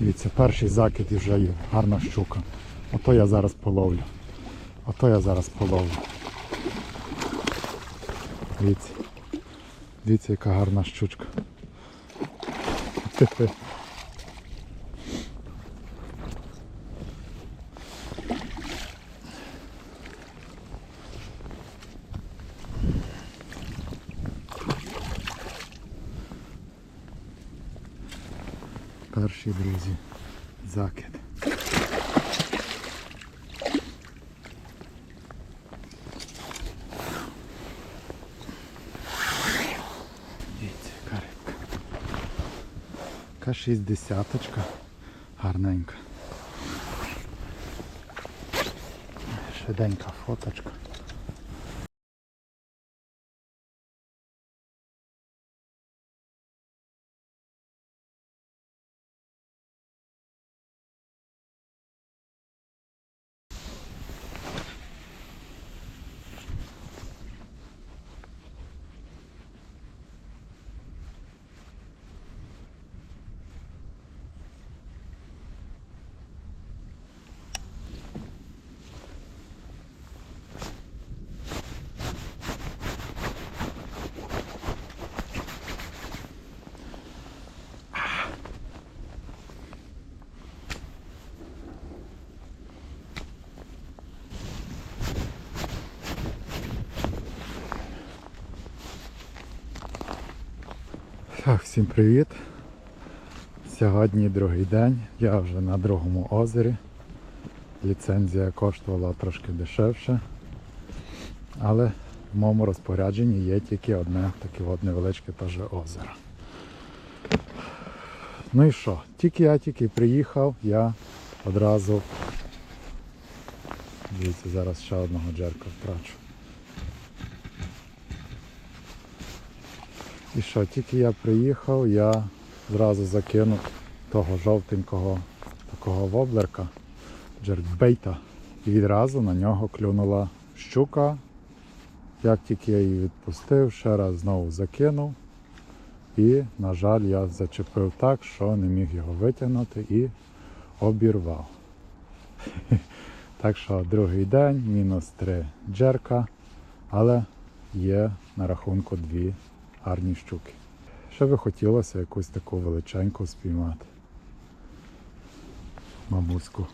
Дивіться, перший закид і вже є гарна щука. Ото я зараз половлю. Ото я зараз половлю. Дивіться. Дивіться, яка гарна щучка. Перший, друзі, закид. Дивіться, яка рибка. Яка шістдесяточка. Гарненька. Швиденька фоточка. Так, всім привіт. Сьогодні другий день. Я вже на другому озері. Ліцензія коштувала трошки дешевше. Але в моєму розпорядженні є тільки одне таке от невеличке теж озеро. Ну і що? Тільки я тільки приїхав, я одразу. Дивіться, зараз ще одного джерка втрачу. І що, тільки я приїхав, я зразу закинув того жовтенького такого воблерка, джеркбейта. І відразу на нього клюнула щука. Як тільки я її відпустив, ще раз знову закинув. І, на жаль, я зачепив так, що не міг його витягнути і обірвав. Так що другий день, мінус три джерка, але є на рахунку дві гарні щуки. Ще би хотілося якусь таку величеньку спіймати. Мамуську.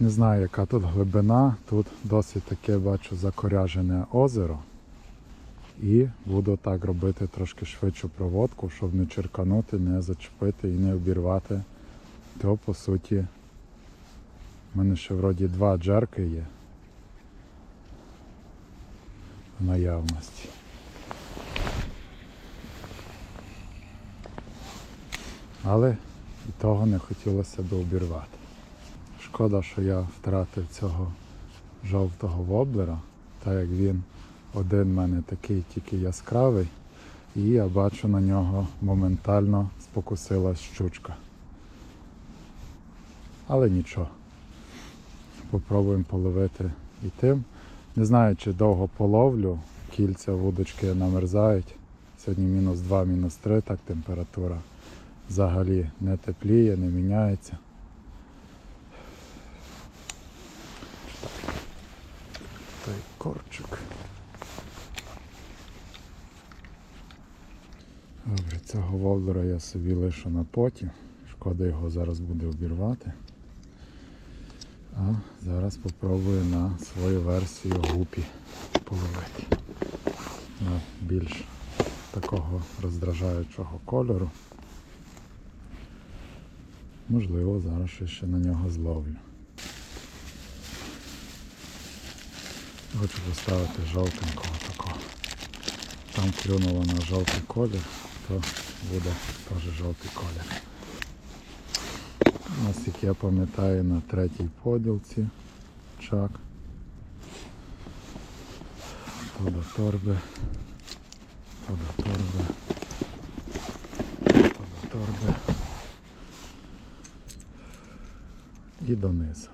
Не знаю, яка тут глибина. Тут досить таке бачу закоряжене озеро. І буду так робити трошки швидшу проводку, щоб не черканути, не зачепити і не обірвати. То по суті в мене ще вроді два джерки є в наявності. Але і того не хотілося б обірвати. Шкода, що я втратив цього жовтого воблера, так як він один в мене такий тільки яскравий, і я бачу на нього моментально спокусилась щучка. Але нічого. Попробуємо половити і тим. Не знаю, чи довго половлю, кільця вудочки намерзають. Сьогодні мінус 2, мінус 3, так температура взагалі не тепліє, не міняється. Той корчик. Добре, цього волдера я собі лишу на поті. Шкода його зараз буде обірвати. А зараз попробую на свою версію гупі половити. На більш такого роздражаючого кольору. Можливо, зараз ще на нього зловлю. Хочу поставити жовтенького такого. Там клюнуло на жовтий колір, то буде теж жовтий колір. Наскільки я пам'ятаю на третій поділці чак. То до торби, то до торби, то до торби і донизу.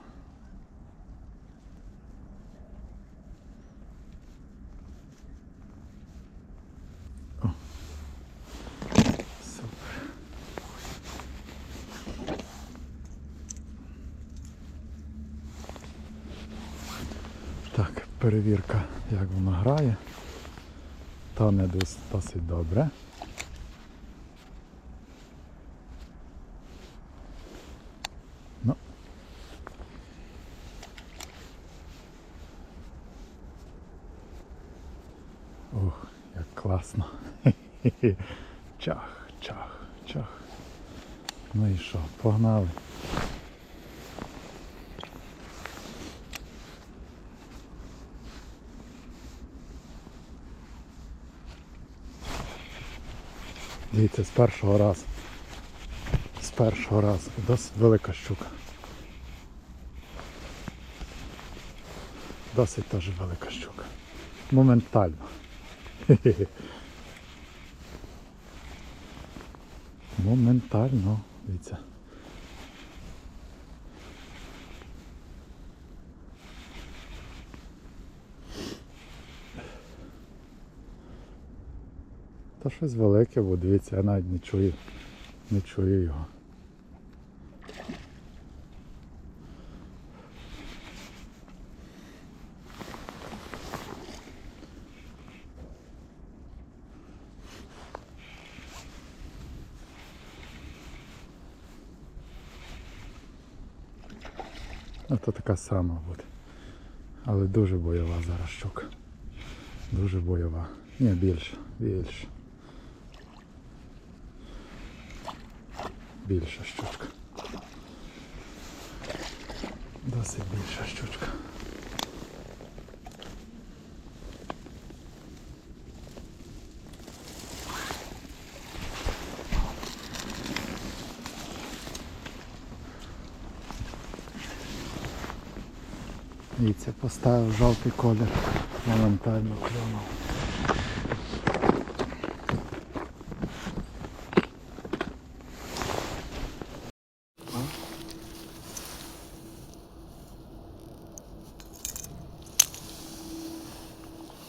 Перевірка, як воно грає. Та не дос- досить добре. Ну. Ох, як класно. Чах, чах, чах. Ну і що, погнали. Дивіться, з першого разу. З першого разу. Досить велика щука. Досить теж велика щука. Моментально. Моментально. Дивіться. Та щось велике, бо дивіться, я навіть не чую, не чую його. Ну, то така сама буде. Але дуже бойова зараз щука. Дуже бойова. Ні, більше, більше. Більша щучка. Досить більша щучка. Це поставив жовтий колір. Моментально клюнув.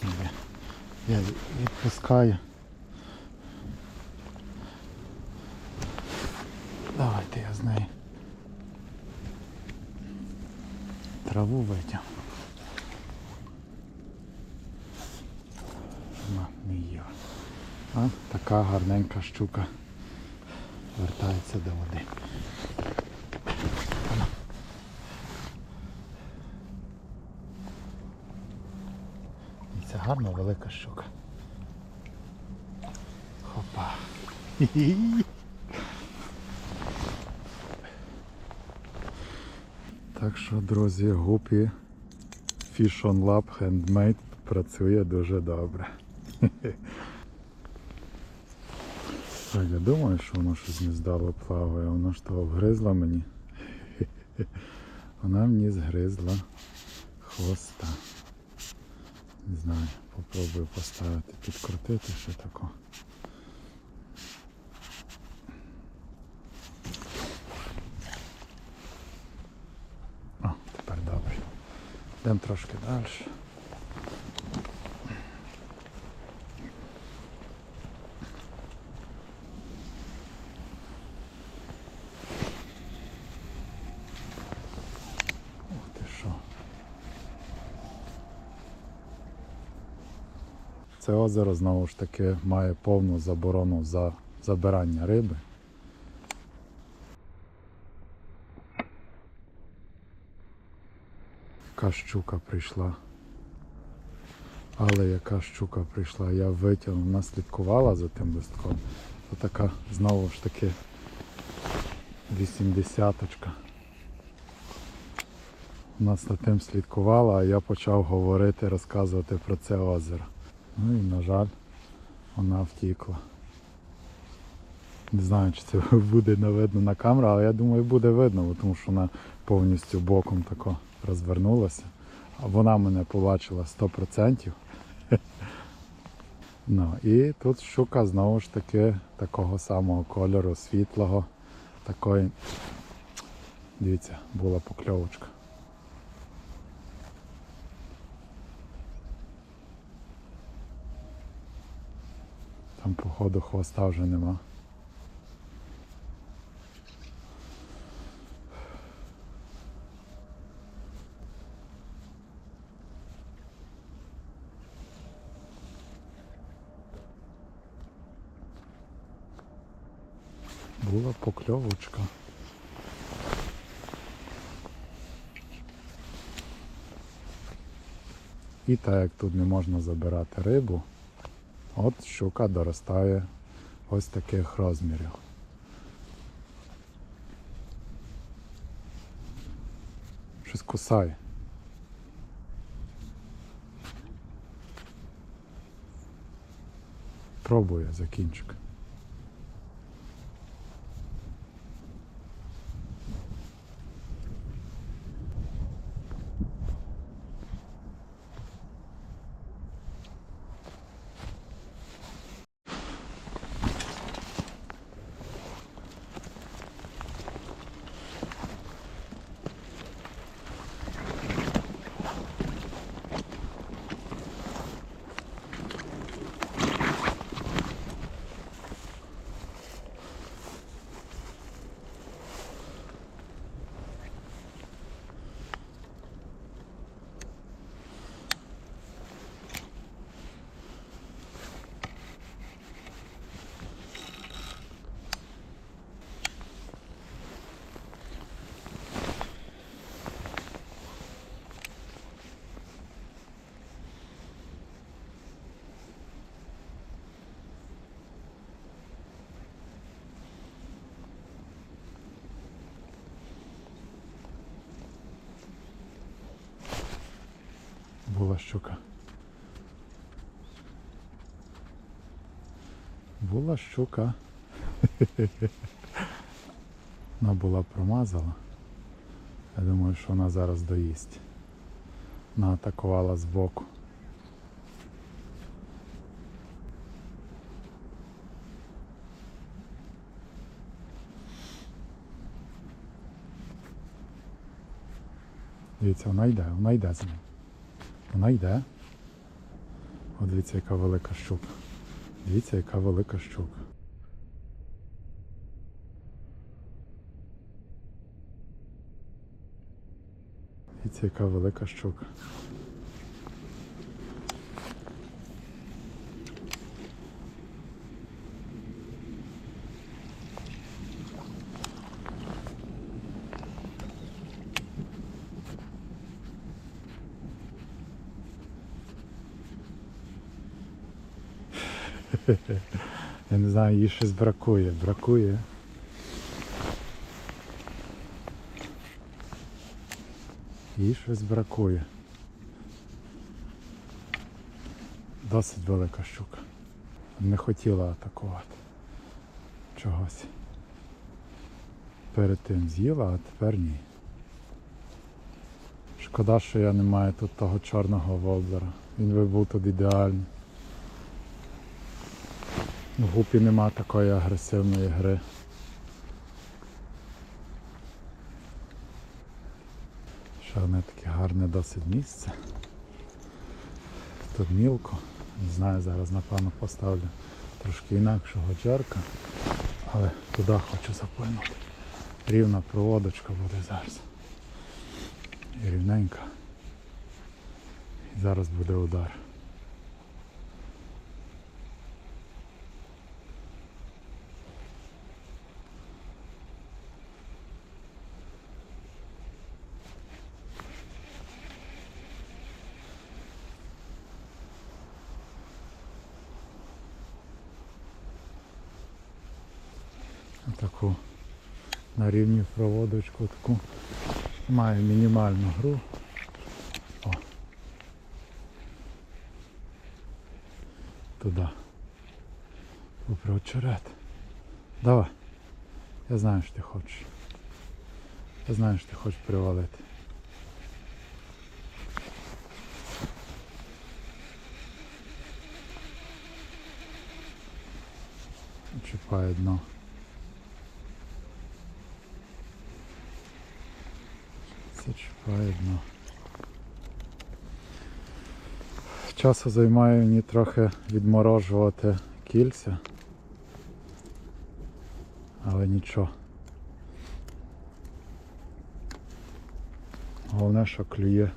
Ні, Я відпускаю. Давайте я з неї траву витягну. Вона не їла. А така щука вертається до води. І це гарна велика щука. Хопа. Так що, друзі, гупі Fish on Lab Handmade працює дуже добре. Так, я думаю, що воно щось не здало плаває, воно ж того вгризла мені. Вона мені згризла хвоста. Не знаю, попробую поставити, підкрутити ще тако. О, тепер добре. Йдемо трошки далі. Ух ти що. Це озеро знову ж таки має повну заборону за забирання риби. Яка щука прийшла. Але яка щука прийшла, я витягнув, вона слідкувала за тим листком. То така знову ж таки 80-очка. Вона за тим слідкувала, а я почав говорити, розказувати про це озеро. Ну і на жаль, вона втікла. Не знаю, чи це буде видно на камеру, але я думаю, буде видно, тому що вона повністю боком тако розвернулася. Вона мене побачила 100%. Ну, і тут щука знову ж таки такого самого кольору, світлого, такої, дивіться, була покльовочка. Там походу хвоста вже нема. Була покльовочка. І так як тут не можна забирати рибу от щука доростає ось таких розмірів. Щось кусає. Пробує за Була щука. Була щука. Вона була промазала. Я думаю, що вона зараз доїсть. Вона атакувала збоку. Дивіться, вона йде, вона йде з ним. Вона йде. О, дивіться, яка велика щука. Дивіться, яка велика щука. Дивіться, яка велика щука. Я не знаю, їй щось бракує. Бракує. Їй щось бракує. Досить велика щука. Не хотіла атакувати. Чогось. Перед тим з'їла, а тепер ні. Шкода, що я не маю тут того чорного воблера. Він би був тут ідеальний. В гупі нема такої агресивної гри. Ще одне таке гарне досить місце. Тут мілко. Не знаю, зараз напевно поставлю трошки інакшого джерка, але туди хочу заплинути. Рівна проводочка буде зараз. І рівненька. І зараз буде удар. таку на рівні проводочку таку має мінімальну гру. О. Туди. Попри очерет. Давай. Я знаю, що ти хочеш. Я знаю, що ти хочеш привалити. Чіпає дно. Чіпає дно. Часу займає мені трохи відморожувати кільця. Але нічого. Головне, що клює.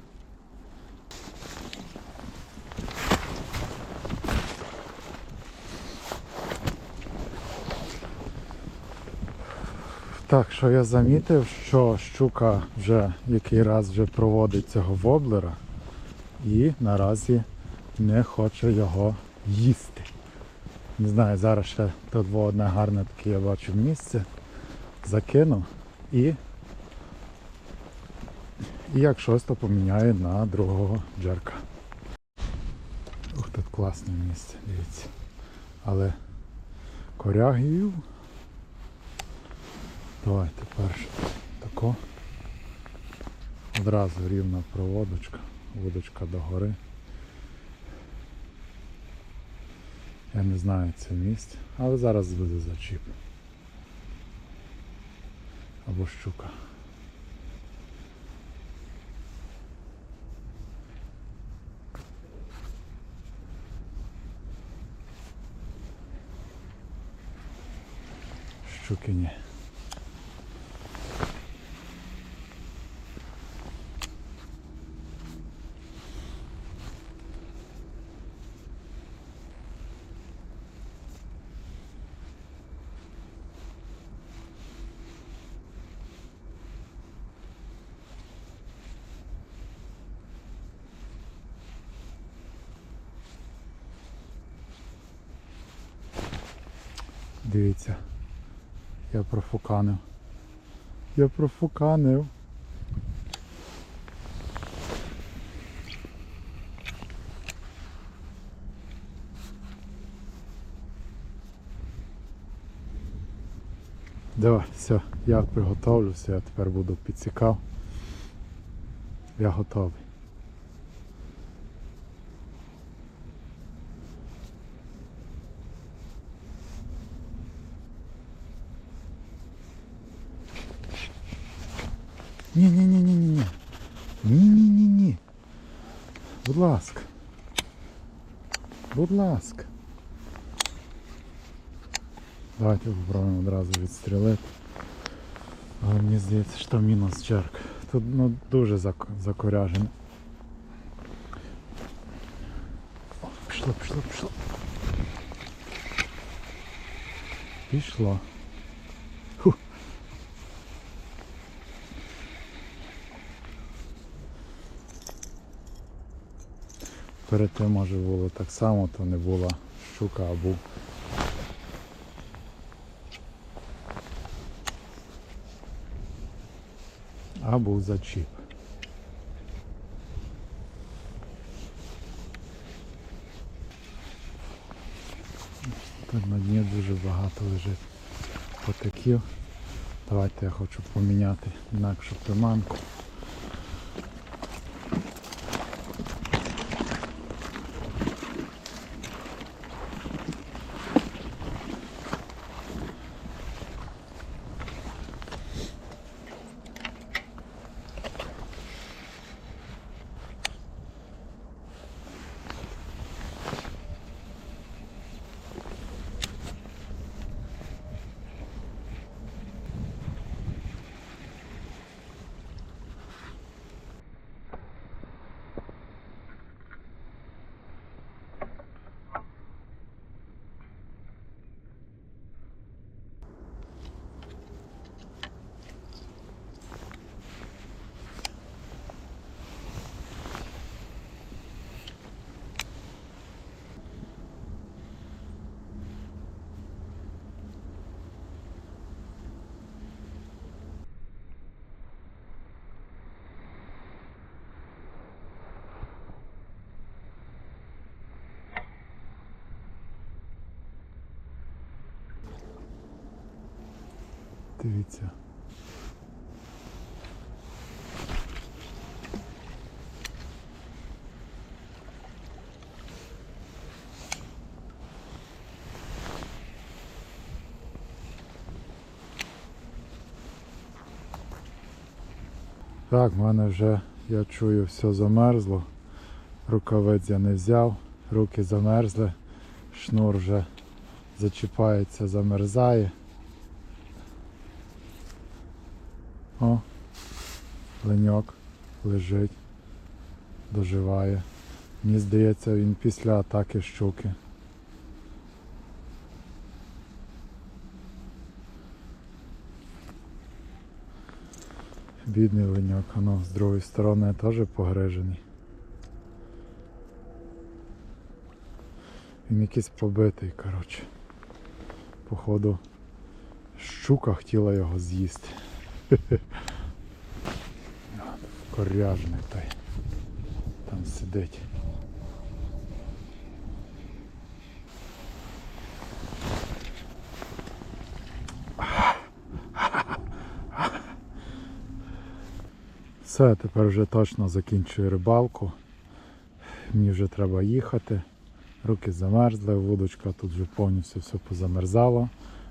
Так, що я замітив, що щука вже який раз вже проводить цього воблера і наразі не хоче його їсти. Не знаю, зараз ще тут було одне гарне таке я бачу місце. Закину і, і як щось, то поміняю на другого джерка. Ух, тут класне місце, дивіться. Але корягів. Давайте перше тако. Одразу рівна проводочка, вудочка догори. Я не знаю це місце, але зараз буде зачіп. Або щука. Щуки ні. Дивіться, я профуканив. Я профуканив. Давай, все, я приготовлюся, я тепер буду підсікав. Я готовий. Ні, ні, ні, ні, ні, ні. Ні, ні, ні, ні. Будь ласка. Будь ласка. Давайте попробуємо одразу відстрілити. Але мені здається, що мінус черк. Тут ну, дуже зак... закоряжено. О, пішло, пішло, пішло. Пішло. Перед тим може було так само, то не була щука, а був. Зачіп. Тут на дні дуже багато лежить потеків. Давайте я хочу поміняти інакшу приманку. Дивіться. Так, в мене вже, я чую, все замерзло. Рукавиць я не взяв, руки замерзли, шнур вже зачіпається, замерзає. О, леньок лежить, доживає. Мені здається, він після атаки щуки. Бідний линьок, а ну, з другої сторони теж погрижений. Він якийсь побитий, коротше. Походу, щука хотіла його з'їсти. Коряжний той. Там сидить. Все, тепер вже точно закінчую рибалку. Мені вже треба їхати. Руки замерзли, вудочка тут вже повністю все позамерзало.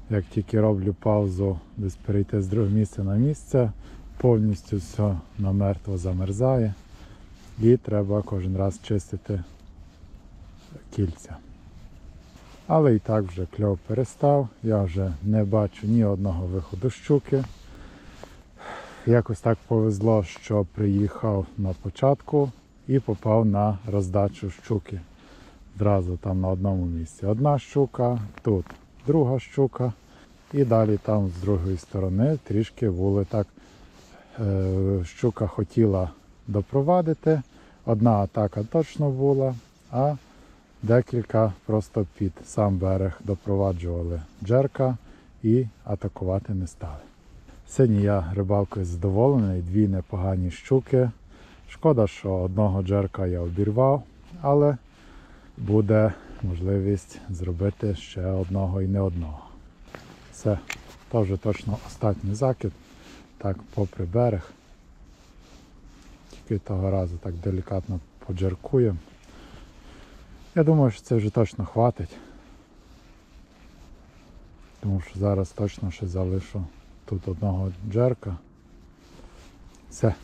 Як тільки роблю паузу, десь перейти з другого місця на місце, повністю все намертво замерзає. І треба кожен раз чистити кільця. Але і так вже кльов перестав. Я вже не бачу ні одного виходу щуки. Якось так повезло, що приїхав на початку і попав на роздачу щуки. Зразу там на одному місці. Одна щука, тут друга щука. І далі там з другої сторони трішки були так. е, Щука хотіла допровадити. Одна атака точно була, а декілька просто під сам берег допроваджували джерка і атакувати не стали. Сьогодні я рибалкою задоволений, дві непогані щуки. Шкода, що одного джерка я обірвав, але буде можливість зробити ще одного і не одного. Це то вже точно останній закид. Так, попри берег. Тільки того разу так делікатно поджеркуємо. Я думаю, що це вже точно хватить. Тому що зараз точно ще залишу тут одного джерка. Все.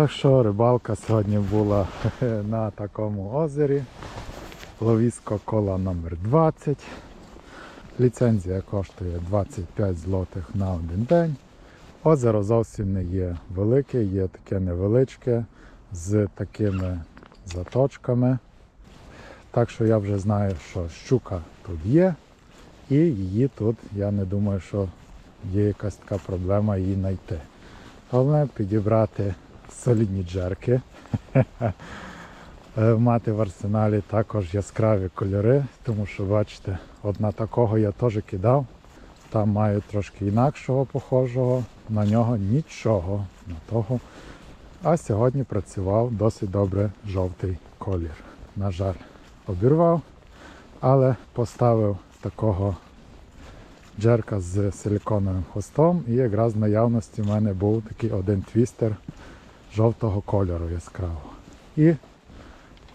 Так що рибалка сьогодні була на такому озері. Ловісько кола номер 20. Ліцензія коштує 25 злотих на один день. Озеро зовсім не є велике, є таке невеличке з такими заточками. Так що я вже знаю, що щука тут є, і її тут, я не думаю, що є якась така проблема її знайти. Головне підібрати солідні джерки. Е, Мати в арсеналі також яскраві кольори, тому що бачите, от на такого я теж кидав. Там маю трошки інакшого похожого, на нього нічого на того. А сьогодні працював досить добре жовтий колір. На жаль, обірвав, але поставив такого джерка з силіконовим хвостом і якраз в наявності в мене був такий один твістер жовтого кольору яскравого. І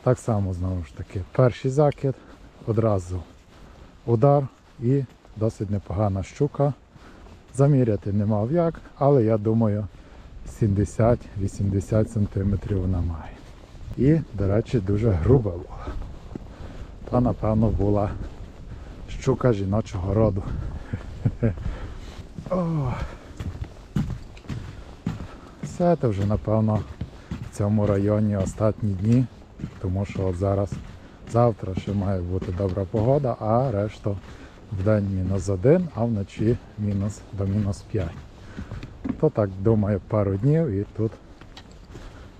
так само знову ж таки, перший закид, одразу удар і досить непогана щука. Заміряти не мав як, але я думаю 70-80 см вона має. І, до речі, дуже груба була. То, напевно, була щука жіночого роду. О. Все вже, напевно, в цьому районі останні дні, тому що от зараз, завтра ще має бути добра погода, а решта в день мінус один, а вночі мінус до мінус 5. То так думаю пару днів і тут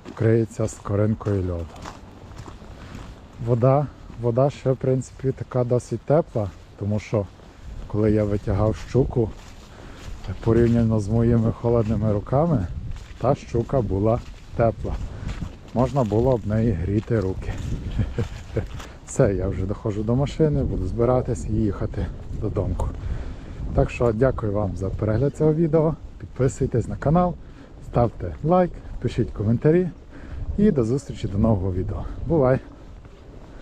вкриється скоринкою льоду. Вода, вода ще в принципі така досить тепла, тому що коли я витягав щуку, порівняно з моїми холодними руками, та щука була тепла. Можна було об неї гріти руки. Все, я вже доходжу до машини, буду збиратись і їхати додому. Так що дякую вам за перегляд цього відео. Підписуйтесь на канал, ставте лайк, пишіть коментарі і до зустрічі до нового відео. Бувай!